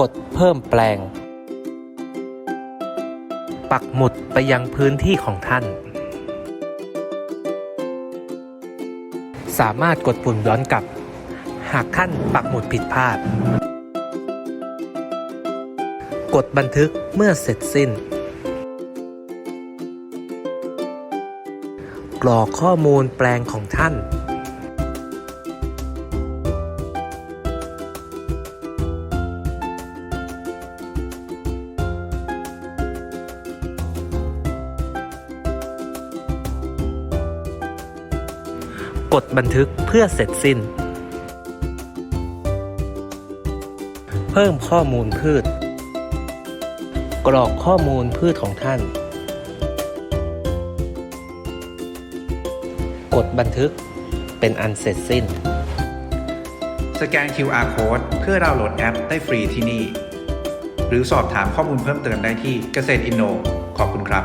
กดเพิ่มแปลง ปักหมุดไปยังพื้นที่ของท่าน สามารถกดปุ่มย้อนกลับ หากท่านปักหมุดผิดพลาด กดบันทึกเมื่อเสร็จสิ้น กรอกข้อมูลแปลงของท่าน กดบันทึกเพื่อเสร็จสิ้น เพิ่มข้อมูลพืช กรอกข้อมูลพืชของท่าน กดบันทึกเป็นอันเสร็จสิ้น สแกน QR Code เพื่อดาวน์โหลดแอปได้ฟรีที่นี่ หรือสอบถามข้อมูลเพิ่มเติมได้ที่เกษตรอินโน ขอบคุณครับ